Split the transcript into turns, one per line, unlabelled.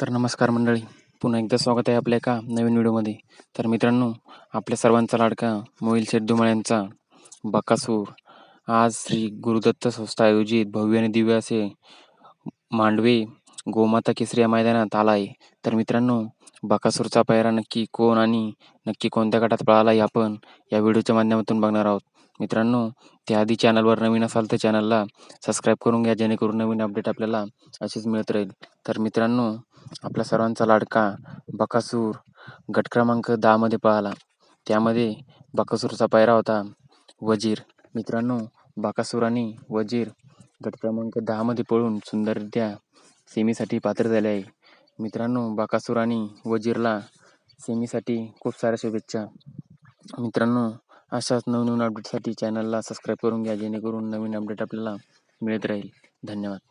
तर नमस्कार मंडळी. पुन्हा एकदा स्वागत आहे आपल्या एका नवीन व्हिडिओमध्ये. तर मित्रांनो आपल्या सर्वांचा लाडका मोहिल शेठ धुमाळ यांचा बकासूर. आज श्री गुरुदत्त संस्था आयोजित भव्य आणि दिव्य असे मांडवे गोमाता केसरी या मैदानात आला आहे. तर मित्रांनो बकासूरचा पायरा नक्की कोण आणि नक्की कोणत्या गटात पळाला हे आपण या व्हिडिओच्या माध्यमातून बघणार आहोत. मित्रांनो त्याआधी चॅनलवर नवीन असाल तर चॅनलला सबस्क्राईब करून घ्या जेणेकरून नवीन अपडेट आपल्याला अशीच मिळत राहील. तर मित्रांनो आपल्या सर्वांचा लाडका बकासूर गट क्रमांक दहामध्ये पळाला त्यामध्ये बकासूरचा पायरा होता वजीर. मित्रांनो बकासूर आणि वजीर गट क्रमांक दहामध्ये पळून सुंदररित्या सेमीसाठी पात्र झाले आहे. मित्रांनो बकासूर आणि वजीरला सेमीसाठी खूप साऱ्या शुभेच्छा. मित्रांनो अशाच नवनवीन अपडेटसाठी चॅनलला सबस्क्राईब करून घ्या जेणेकरून नवीन अपडेट आपल्याला मिळत राहील. धन्यवाद.